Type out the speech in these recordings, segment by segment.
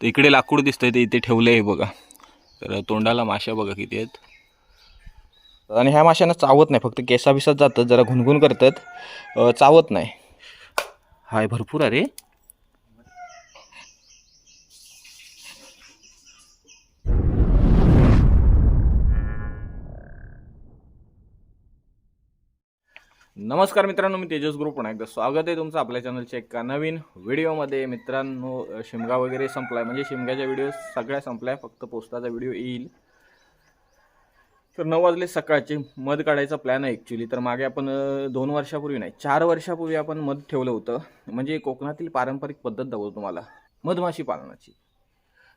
तर इकडे लाकूड दिसतंय ते इथे ठेवलं आहे बघा. तर तोंडाला माशा बघा किती आहेत. आणि ह्या माशांना चावत नाही फक्त केसाबिसात जातात जरा घुनघुन करतात. चावत नाही. हाय भरपूर अरे नमस्कार मित्रांनो मी तेजस ग्रुप. पुन्हा एकदा स्वागत आहे तुमचं आपल्या चॅनलच्या एका नवीन व्हिडिओमध्ये. मित्रांनो शिमगा वगैरे संपलाय. म्हणजे शिमग्याच्या व्हिडिओ सगळ्या संपलाय फक्त पोस्टाचा व्हिडिओ येईल. तर नऊ वाजले सकाळचे. मध काढायचा प्लॅन आहे ॲक्च्युली तर मागे आपण दोन वर्षापूर्वी नाही चार वर्षापूर्वी आपण मध ठेवलं होतं. म्हणजे कोकणातील पारंपरिक पद्धत दाखवतो तुम्हाला. मधमाशी पालनाची.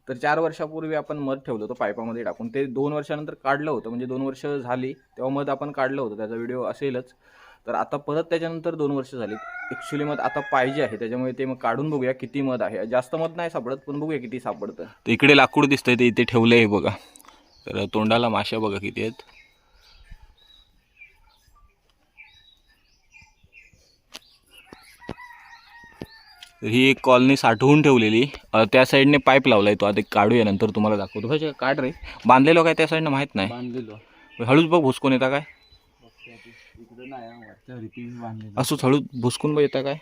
तर चार वर्षापूर्वी आपण मध ठेवलं होतं पायपामध्ये टाकून. ते दोन वर्षानंतर काढलं होतं. म्हणजे दोन वर्ष झाली तेव्हा मध आपण काढलं होतं. त्याचा व्हिडिओ असेलच. तर आता परत त्याच्यानंतर दोन वर्ष झाली. ॲक्च्युली मध आता पाहिजे आहे. त्याच्यामुळे ते मग काढून बघूया किती मध आहे. जास्त मध नाही सापडत पण बघूया किती सापडतं. तर इकडे लाकूड दिसतंय ते इथे ठेवलं आहे बघा. तर तोंडाला माशा बघा किती आहेत. तर ही एक कॉलनी साठवून ठेवलेली. त्या साईडने पाईप लावलाय तो. आता काढूया नंतर तुम्हाला दाखवतो. भाई काढ रे. बांधलेलो काय त्या साईडनं माहीत नाही. बांधलेलो. हळूच बघ भुसकून येता काय? इकडे नाही वरच्या रिपीन बांधलेलो असंच हळू भुसकून बघ येता काय.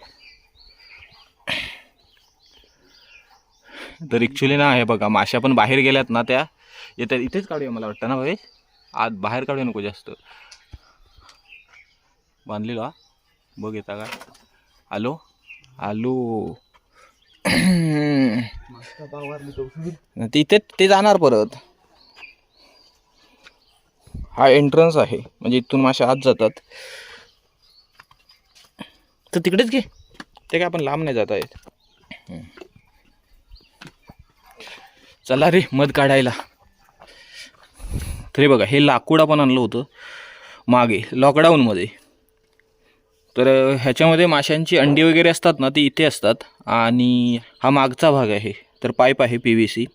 तर ॲक्च्युली ना हे बघा माश्या पण बाहेर गेल्यात ना त्या येतात इथेच काढूया मला वाटतं ना भाई. आत बाहेर काढूया नको जास्त. बांधलेलो हा. बघ येता काय. आलो आलो पावारली तो. तिथे ते जाणार परत. हा एंट्रन्स आहे. म्हणजे इथून माश्या आत जातात. तर तिकडेच घे. ते काय आपण लांब नाही जात आहेत. चला रे मध काढायला. तरी बघा हे लाकूड आपण आणलं होतं. मागे लॉकडाऊनमध्ये तर ह्याच्यामध्ये माशांची अंडी वगैरे असतात ना ती इथे असतात. आणि हा मागचा भाग आहे. तर पाईप आहे पी व्ही सी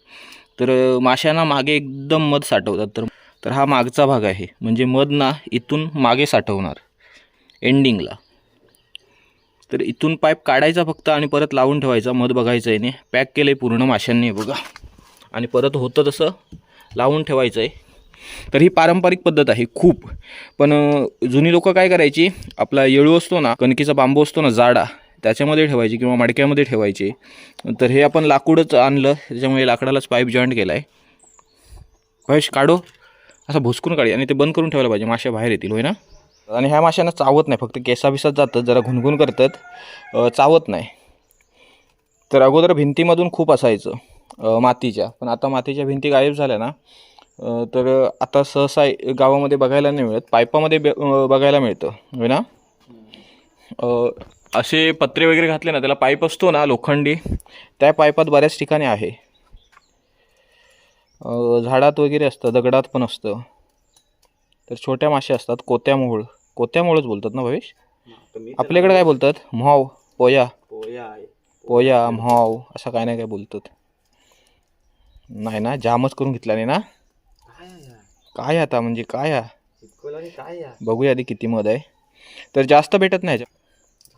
तर माशांना मागे एकदम मध साठवतात. तर तर हा मागचा भाग आहे. म्हणजे मध ना इथून मागे साठवणार. एंडिंगला तर इथून पाईप काढायचा फक्त आणि परत लावून ठेवायचा. मध बघायचं आहे नाही पॅक केलं आहे पूर्ण माशांनी बघा. आणि परत होतं तसं लावून ठेवायचं आहे. तर ही पारंपरिक पद्धत आहे खूप. पण जुनी लोक काय करायची? आपला येळू असतो ना कणकीचा बांबू असतो ना जाडा त्याच्यामध्ये ठेवायची किंवा मडक्यामध्ये ठेवायची. तर हे आपण लाकूडच आणलं त्याच्यामुळे लाकडालाच पाईप जॉईंट केला आहे काढो? असं भुसकून काढी आणि ते बंद करून ठेवायला पाहिजे. माश्या बाहेर येतील होय ना? आणि ह्या माशांना चावत नाही फक्त केसाबिसात जातात जरा घुनघुन करतात. चावत नाही. तर अगोदर भिंतीमधून खूप असायचं मातीच्या. पण आता मातीच्या भिंती गायब झाल्या ना तर आता सहसा गावामध्ये बघायला नाही मिळत. पायपामध्ये बघायला मिळतं होय ना? असे पत्रे वगैरे घातले ना त्याला पाईप असतो ना लोखंडी त्या पाईपात बऱ्याच ठिकाणी आहे. झाडात वगैरे असतं दगडात पण असतं. तर छोट्या माश्या असतात कोत्यामोहोळ कोत्यामोळच बोलतात ना भवेश? आपल्याकडे काय बोलतात? म्हाव पोया. पोया म्हाव असं काय नाही काय बोलतात. नाही ना जामच करून घेतला नाही ना? काय आता म्हणजे काय काय बघूया आधी किती मध आहे. तर जास्त भेटत नाही.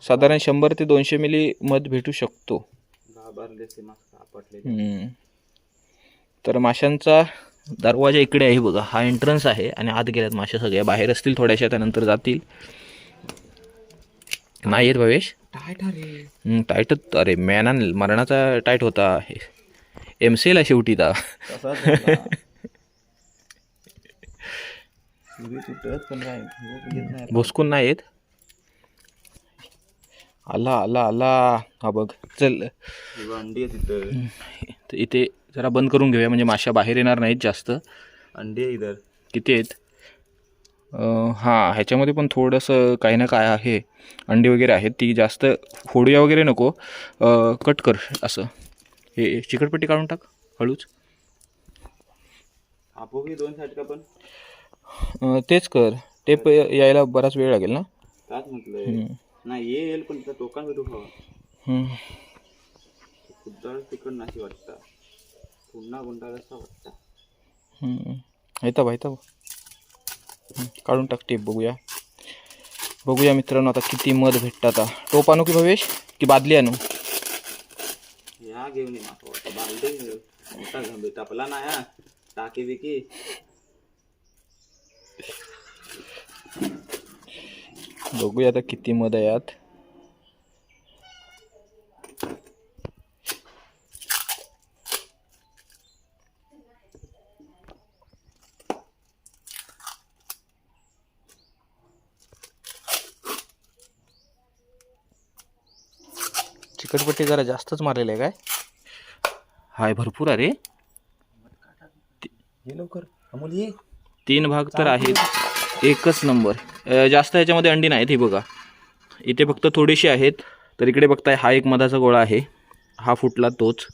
साधारण शंभर ते दोनशे मिली मध भेटू शकतो घाबरले ते मस्त आपटले हम्म. तर माशांचा दरवाजा इकडे आहे बघा. हा एंट्रन्स आहे आणि आत गेल्यात माश्या सगळ्या. बाहेर असतील थोड्याशा त्यानंतर जातील. नाही येत भवेश टाईट अरे टाईटच अरे मॅना मरणाचा टाईट होता. एम सी एला शेवटी ता. भोसकून नाही येत? आला आला आला. हा बघ. चल. अंडी तिथं. इथे जरा बंद करून घेऊया म्हणजे माश्या बाहेर येणार नाहीत जास्त. अंडी इधर. किती आहेत? हां ह्याच्यामध्ये पण थोडंसं काही ना काय आहे. अंडी वगैरे आहेत ती जास्त फोडूया वगैरे नको. कट कर असं. हे चिकटपट्टी काढून टाक हळूच. आपो की दोन साईड का पण तेच कर. टेप यायला बराच वेळ लागेल ना? काच म्हटलंय नाही येईल पण तिथं टोकान हवा तिकड नाशी वाटतं. पुन्हा गुंडाळ असा वाटतं. हम्म. येतं येतं काढून टाक टेप बघूया. बघूया मित्रांनो आता किती मध भेटतं आता. टोप आणू की भवेश? की बादली आणू? या घेऊन घंबे टपला ना या टाकी बिकी. बघूया आता किती मध आहे यात चिकटपट्टी जरा जास्तच मारलेलं आहे काय? हाय भरपूर आहे रे. ये लवकर. अमोल ये. तीन भाग तर आहेत. एकच नंबर. जास्त ह्याच्यामध्ये अंडी नाहीत ही बघा. इथे फक्त थोडीशी आहेत तर इकडे बघताय हा एक मधाचा गोळा आहे. हा फुटला तोच.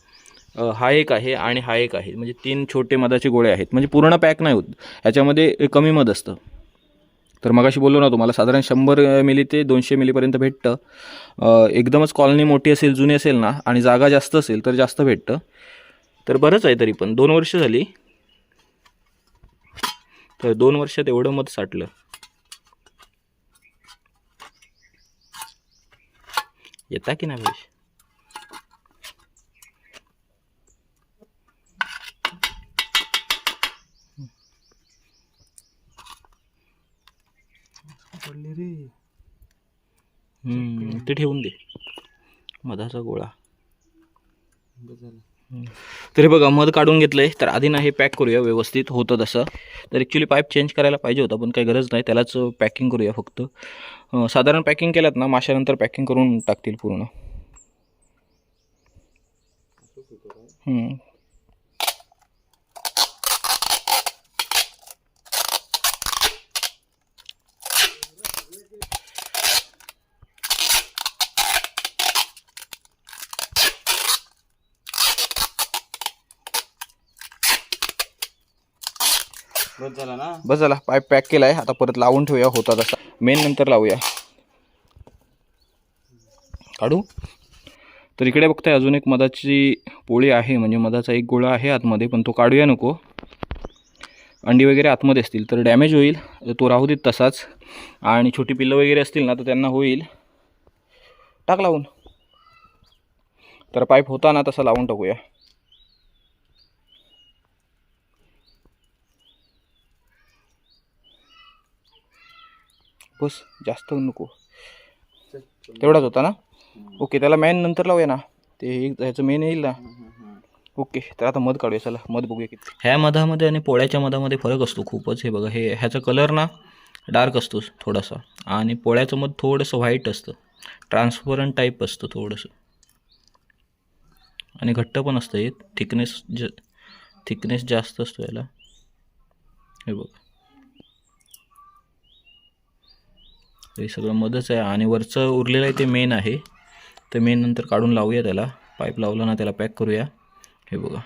हा एक आहे आणि हा एक आहे. म्हणजे तीन छोटे मधाचे गोळे आहेत. म्हणजे पूर्ण पॅक नाही होत. ह्याच्यामध्ये कमी मध असतं. तर मगाशी बोललो ना तुम्हाला साधारण शंभर मिली ते दोनशे मिलीपर्यंत भेटतं. एकदमच कॉलनी मोठी असेल जुनी असेल ना आणि जागा जास्त असेल तर जास्त भेटतं. तर बरंच आहे तरी पण दोन वर्ष झाली. तर दोन वर्षात एवढं मत साठलं. येता की नाही पैसे पडले रे. हम्म, ते ठेवून दे. मधाचा गोळा. तर हे बघा मध काढून घेतलंय तर आधी ना हे पॅक करूया व्यवस्थित होतं तसं. तर ॲक्च्युली पाईप चेंज करायला पाहिजे होता पण काही गरज नाही त्यालाच पॅकिंग करूया फक्त. अं, साधारण पॅकिंग केल्यात ना माशानंतर पॅकिंग करून टाकतील पूर्ण. हम्म. बस झाला ना? बस झाला पाईप पॅक केला आहे आता परत लावून ठेवूया होता तसा मेन नंतर लावूया. काढू? तर इकडे बघताय अजून एक मधाची पोळी आहे. म्हणजे मधाचा एक गोळा आहे आतमध्ये पण तो काढूया नको. अंडी वगैरे आतमध्ये असतील तर डॅमेज होईल. तो राहू देत तसाच. आणि छोटी पिल्लं वगैरे असतील ना तर त्यांना होईल. टाक लावून. तर पाईप होता ना तसा लावून टाकूया. बस जास्त नको. तेवढाच होता ना? ओके त्याला मेन नंतर लावूया ना. ते एक ह्याचं मेन येईल ना? ओके तर आता मध काढूया चला मध बघूया किती. ह्या मधामध्ये आणि पोळ्याच्या मधामध्ये फरक असतो खूपच हे बघा हे ह्याचा कलर ना डार्क असतो थोडासा. आणि पोळ्याचं मध थोडंसं व्हाईट असतं. ट्रान्सपरंट टाईप असतं थोडंसं. आणि घट्ट पण असतं हे थिकनेस ज थिकनेस जास्त असतो याला. हे बघा. हे सगळं मधच आहे आणि वरचं उरलेलं आहे ते मेन आहे. तर मेन नंतर काढून लावूया त्याला. पाईप लावला ना त्याला पॅक करूया. हे बघा.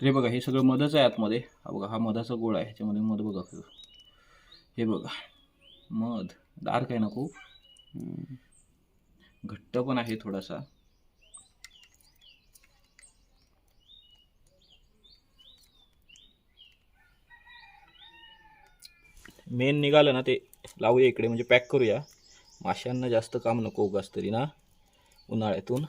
तर हे बघा हे सगळं मधच आहे आतमध्ये. हा बघा हा मधाचा गोळा आहे. ह्याच्यामध्ये मध बघा हे बघा. मध. डार्क आहे ना खूप? घट्ट पण आहे थोडासा. मेन निघालं ना ते लावूया इकडे म्हणजे पॅक करूया. माशांना जास्त काम नको उगाच तरी ना उन्हाळ्यातून.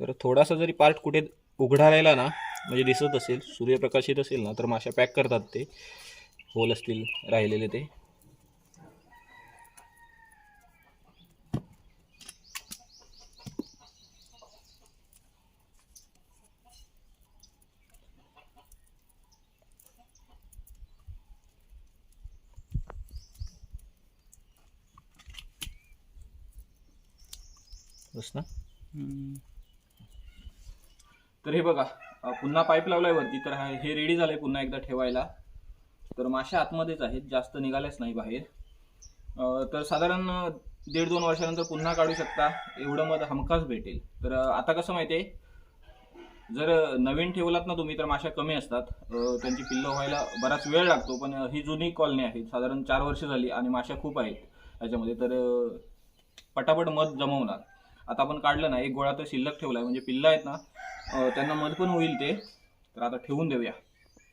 तर थोडासा जरी पार्ट कुठे उघडा राहिला ना म्हणजे दिसत असेल सूर्यप्रकाशित असेल ना तर माशा पॅक करतात ते. होल असतील राहिलेले ते. बस ना तर हे बघा पुन्हा पाईप लावलाय वरती तर हा- हे रेडी झालंय पुन्हा एकदा ठेवायला. तर माश्या आतमध्येच आहेत जास्त निघाल्याच नाही बाहेर. तर साधारण दीड दोन वर्षानंतर पुन्हा काढू शकता एवढं मध हमखास भेटेल. तर आता कसं माहितीये जर नवीन ठेवलात ना तुम्ही तर माश्या कमी असतात. त्यांची पिल्लं व्हायला बराच वेळ लागतो पण ही जुनी कॉलनी आहे साधारण चार वर्ष झाली आणि माश्या खूप आहेत त्याच्यामध्ये तर पटापट मध जमवणार. आता आपण काढलं ना एक गोळा तर शिल्लक ठेवलाय म्हणजे पिल्लं आहेत ना त्यांना मध पण होईल ते. तर आता ठेवून देऊया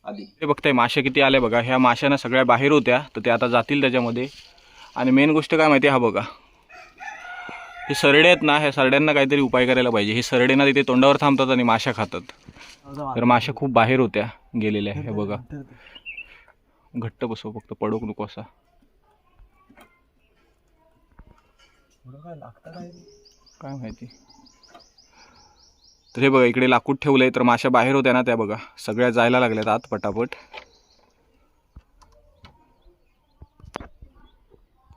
आधी. हे बघताय मासे किती आले बघा. ह्या माशांना सगळ्या बाहेर होत्या तर ते आता जातील त्याच्यामध्ये. आणि मेन गोष्ट काय माहिती आहे हा बघा. हे सरडे आहेत ना ह्या सरड्यांना काहीतरी उपाय करायला पाहिजे. हे सरडे ना तिथे तोंडावर थांबतात आणि माशा खातात. तर माशा खूप बाहेर होत्या गेलेल्या हे बघा. घट्ट बसव फक्त पडूक नको असा. काय माहिती. तर हे बघा इकडे लाकूड ठेवलं आहे तर माशा बाहेर होत्या ना त्या बघा. सगळ्या जायला लागल्यात आत पटापट.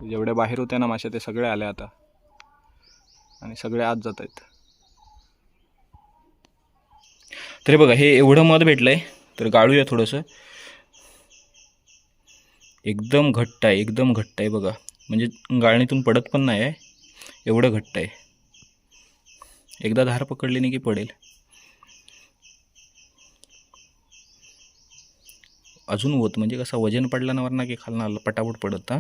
जेवढ्या बाहेर होत्या ना माशा ते सगळ्या आल्या आता. आणि सगळे आत जात आहेत. तर बघा हे एवढं मध भेटलंय तर गाळूया थोडंसं. एकदम घट्ट आहे एकदम घट्ट आहे बघा. म्हणजे गाळणीतून पडत पण नाही आहे एवढं घट्ट आहे. एकदा धार पकडली नाही की पडेल. अजून होत म्हणजे कसं वजन पडलं ना वरना की खालना पटापट पडत हा?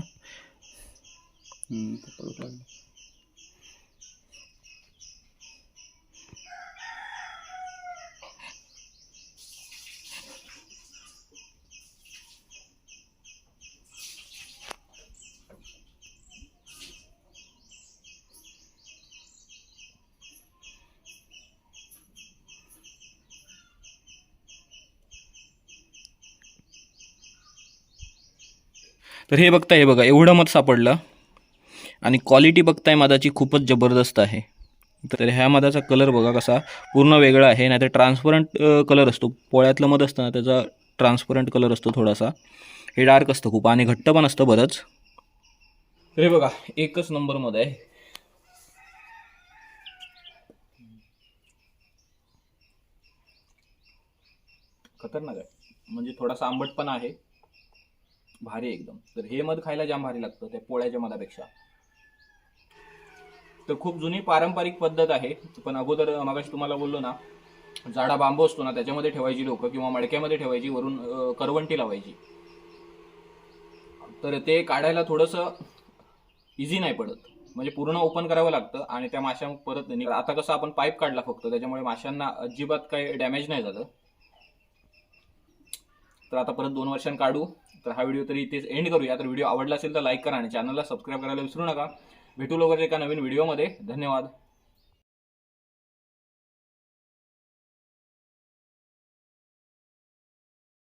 तर हे बघताय हे बघा एवढं मत सापडलं. आणि क्वालिटी बघताय मधाची खूपच जबरदस्त आहे. तर ह्या मधाचा कलर बघा कसा पूर्ण वेगळा आहे नाहीतर ट्रान्सपरंट कलर असतो. पोळ्यातलं मध असतं ना त्याचा ट्रान्सपरंट कलर असतो थोडासा. हे डार्क असतं खूप आणि घट्ट पण असतं बरंच. तर हे बघा एकच नंबरमध्ये आहे. खतरनाक आहे. म्हणजे थोडासा आंबट पण आहे. भारी आहे एकदम. तर हे मध खायला जाम भारी लागतं त्या पोळ्याच्या मधापेक्षा. तर खूप जुनी पारंपरिक पद्धत आहे पण अगोदर मागाशी तुम्हाला बोललो ना जाडा बांबू असतो ना त्याच्यामध्ये ठेवायची लोक किंवा मडक्यामध्ये ठेवायची वरून करवंटी लावायची. तर ते काढायला थोडंसं इझी नाही पडत. म्हणजे पूर्ण ओपन करावं लागतं आणि त्या माशा परत नाही आता कसं आपण पाईप काढला फक्त त्याच्यामुळे माशांना अजिबात काही डॅमेज नाही झालं. तर आता परत दोन वर्षांनी काढू. तर हा व्हिडिओ तरी इथेच एंड करूया. तर व्हिडिओ आवडला असेल तर लाईक करा आणि चॅनलला सबस्क्राईब करायला विसरू नका. भेटू लवकर एका नवीन व्हिडिओमध्ये धन्यवाद.